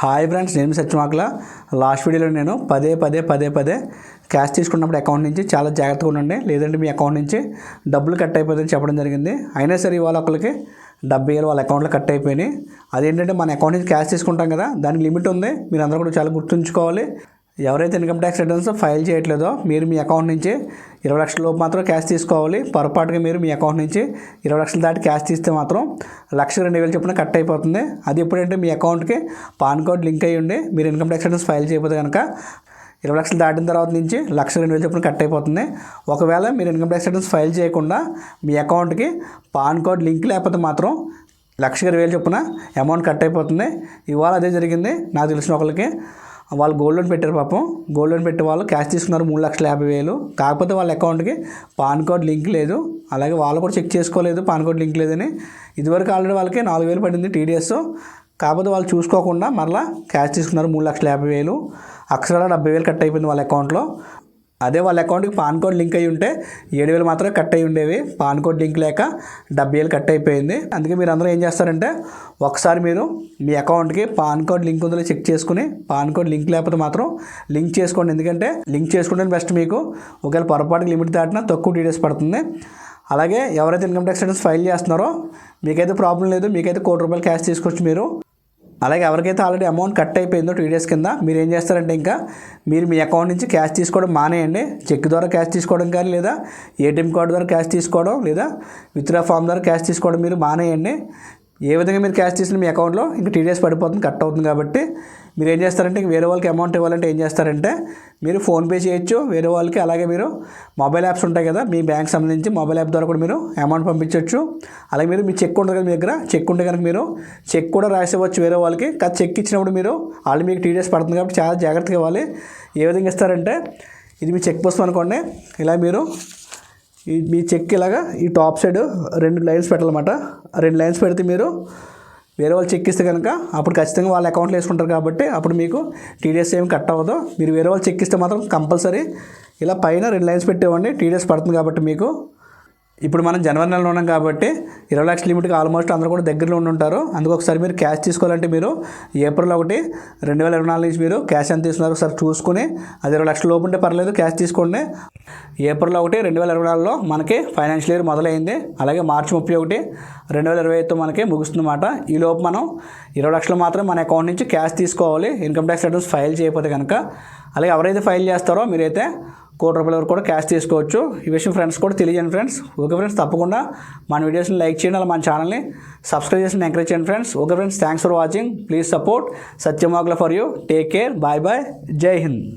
Hi friends నేను సత్యమాకుల last వీడియోలో నేను పదే పదే పదే పదే క్యాష్ తీసుకున్నప్పుడు అకౌంట్ నుంచి చాలా జాగ్రత్తగా ఉండండి. లేదంటే మీ అకౌంట్ నుంచి డబ్బులు కట్ అయిపోతుందని చెప్పడం జరిగింది. అయినా సరే ఇవాళ ఒకరికి డెబ్బై వేలు వాళ్ళ అకౌంట్లో కట్ అయిపోయినాయి. అదేంటంటే మన అకౌంట్ నుంచి క్యాష్ తీసుకుంటాం కదా దానికి లిమిట్ ఉంది. మీరు అందరూ కూడా చాలా గుర్తుంచుకోవాలి. ఎవరైతే ఇన్కమ్ ట్యాక్స్ రిటర్న్స్ ఫైల్ చేయట్లేదో మీరు మీ అకౌంట్ నుంచి ఇరవై లక్షల లోపు మాత్రం క్యాష్ తీసుకోవాలి. పొరపాటుగా మీరు మీ అకౌంట్ నుంచి ఇరవై లక్షల దాటి క్యాష్ తీస్తే మాత్రం లక్ష రెండు వేలు చొప్పున కట్ అయిపోతుంది. అది ఎప్పుడంటే మీ అకౌంట్కి పాన్ కార్డ్ లింక్ అయ్యి ఉండి మీరు ఇన్కమ్ ట్యాక్స్ రిటర్న్స్ ఫైల్ చేయకపోతే కనుక ఇరవై లక్షలు దాటిన తర్వాత నుంచి లక్ష రెండు వేలు చొప్పున కట్ అయిపోతుంది. ఒకవేళ మీరు ఇన్కమ్ ట్యాక్స్ రిటర్న్స్ ఫైల్ చేయకుండా మీ అకౌంట్కి పాన్ కార్డ్ లింక్ లేకపోతే మాత్రం లక్ష ఇరవై వేలు చొప్పున అమౌంట్ కట్ అయిపోతుంది. ఇవాళ అదే జరిగింది. నాకు తెలిసిన ఒకరికి వాళ్ళు గోల్డ్ లోన్ పెట్టారు పాపం. గోల్డ్ లోన్ పెట్టే వాళ్ళు క్యాష్ తీసుకున్నారు మూడు లక్షల యాభై వేలు. కాకపోతే వాళ్ళ అకౌంట్కి పాన్ కార్డ్ లింక్ లేదు. అలాగే వాళ్ళు కూడా చెక్ చేసుకోలేదు పాన్ కార్డ్ లింక్ లేదని. ఇదివరకు ఆల్రెడీ వాళ్ళకి నాలుగు వేలు పడింది టీడీఎస్ కాకపోతే వాళ్ళు చూసుకోకుండా మరలా క్యాష్ తీసుకున్నారు మూడు లక్షల యాభై వేలు. అక్షరాల డెబ్బై వేలు కట్ అయిపోయింది వాళ్ళ అకౌంట్లో అదే వాళ్ళ అకౌంట్కి పాన్ కార్డ్ లింక్ అయ్యి ఉంటే ఏడు వేలు మాత్రమే కట్ అయ్యి ఉండేవి. పాన్ కార్డ్ లింక్ లేక డెబ్బై వేలు కట్ అయిపోయింది. అందుకే మీరు అందరూ ఏం చేస్తారంటే ఒకసారి మీరు మీ అకౌంట్కి పాన్ కార్డ్ లింక్ ఉందో చెక్ చేసుకుని పాన్ కార్డ్ లింక్ లేకపోతే మాత్రం లింక్ చేసుకోండి. ఎందుకంటే లింక్ చేసుకుంటే బెస్ట్ మీకు. ఒకవేళ పొరపాటుకి లిమిట్ దాటినా తక్కువ డీటెయిల్స్ పడుతుంది. అలాగే ఎవరైతే ఇన్కమ్ ట్యాక్స్ రిటర్న్స్ ఫైల్ చేస్తున్నారో మీకైతే ప్రాబ్లం లేదు. మీకైతే కోటి రూపాయలు క్యాష్ తీసుకోవచ్చు మీరు. అలాగే ఎవరికైతే ఆల్రెడీ అమౌంట్ కట్ అయిపోయిందో టూ డేస్ కింద మీరు ఏం చేస్తారంటే ఇంకా మీరు మీ అకౌంట్ నుంచి క్యాష్ తీసుకోవడం మానేయండి. చెక్ ద్వారా క్యాష్ తీసుకోవడం కానీ లేదా ఏటీఎం కార్డు ద్వారా క్యాష్ తీసుకోవడం లేదా విత్డ్రా ఫామ్ ద్వారా క్యాష్ తీసుకోవడం మీరు మానేయండి. ఏ విధంగా మీరు క్యాష్ తీసిన మీ అకౌంట్లో ఇంకా టీడీఎస్ పడిపోతుంది కట్ అవుతుంది కాబట్టి మీరు ఏం చేస్తారంటే వేరే వాళ్ళకి అమౌంట్ ఇవ్వాలంటే ఏం చేస్తారంటే మీరు ఫోన్పే చేయొచ్చు వేరే వాళ్ళకి అలాగే మీరు మొబైల్ యాప్స్ ఉంటాయి కదా మీ బ్యాంక్ సంబంధించి మొబైల్ యాప్ ద్వారా కూడా మీరు అమౌంట్ పంపించవచ్చు అలాగే మీరు మీ చెక్ ఉంటుంది కదా మీ దగ్గర చెక్ ఉంటే కనుక మీరు చెక్ కూడా రాసివ్వచ్చు వేరే వాళ్ళకి. కాదు చెక్ ఇచ్చినప్పుడు మీరు వాళ్ళు మీకు టీడీఎస్ పడుతుంది కాబట్టి చాలా జాగ్రత్తగా ఇవ్వాలి. ఏ విధంగా ఇస్తారంటే ఇది మీ చెక్ పుస్తకం అనుకోండి ఇలా మీరు ఈ మీ చెక్ ఇలాగా ఈ టాప్ సైడ్ రెండు లైన్స్ పెట్టాలన్నమాట. రెండు లైన్స్ పెడితే మీరు వేరే వాళ్ళు చెక్ ఇస్తే కనుక అప్పుడు ఖచ్చితంగా వాళ్ళ అకౌంట్లో వేసుకుంటారు కాబట్టి అప్పుడు మీకు టీడీఎస్ ఏమి కట్ అవ్వదు. మీరు వేరే వాళ్ళు చెక్ ఇస్తే మాత్రం కంపల్సరీ ఇలా పైన రెండు లైన్స్ పెట్టేవండి టీడీఎస్ పడుతుంది కాబట్టి మీకు ఇప్పుడు మనం జనవరి నెలలో ఉన్నాం కాబట్టి ఇరవై లక్షల లిమిట్కి ఆల్మోస్ట్ అందరూ కూడా దగ్గరలో ఉండి ఉంటారు. అందుకు ఒకసారి మీరు క్యాష్ తీసుకోవాలంటే మీరు ఏప్రిల్ ఒకటి రెండు వేల ఇరవై నాలుగు నుంచి మీరు క్యాష్ ఎంత తీసుకున్నారు ఒకసారి చూసుకుని అది ఇరవై లక్షల లోపు ఉంటే పర్లేదు క్యాష్ తీసుకోండి. ఏప్రిల్ ఒకటి రెండు వేల ఇరవై నాలుగులో మనకి ఫైనాన్షియల్ ఇయర్ మొదలైంది. అలాగే మార్చి ముప్పై ఒకటి రెండు వేల ఇరవై ఐదుతో మనకి ముగుస్తుందన్నమాట. ఈ లోపు మనం ఇరవై లక్షలు మాత్రం మన అకౌంట్ నుంచి క్యాష్ తీసుకోవాలి. ఇన్కమ్ ట్యాక్స్ రిటర్న్స్ ఫైల్ చేయకపోతే కనుక. అలాగే ఎవరైతే ఫైల్ చేస్తారో మీరైతే కోటి రూపాయల వరకు కూడా క్యాష్ తీసుకోవచ్చు. ఈ విషయం ఫ్రెండ్స్ కూడా తెలియజేయండి ఫ్రెండ్స్ ఓకే ఫ్రెండ్స్ తప్పకుండా మన వీడియోస్ని లైక్ చేయండి అలా మన ఛానల్ని సబ్స్క్రైబ్ చేసి ఎంకరేజ్ చేయండి friends okay friends thanks for watching please support సత్యమోగ్ల for you take care bye bye Jai Hind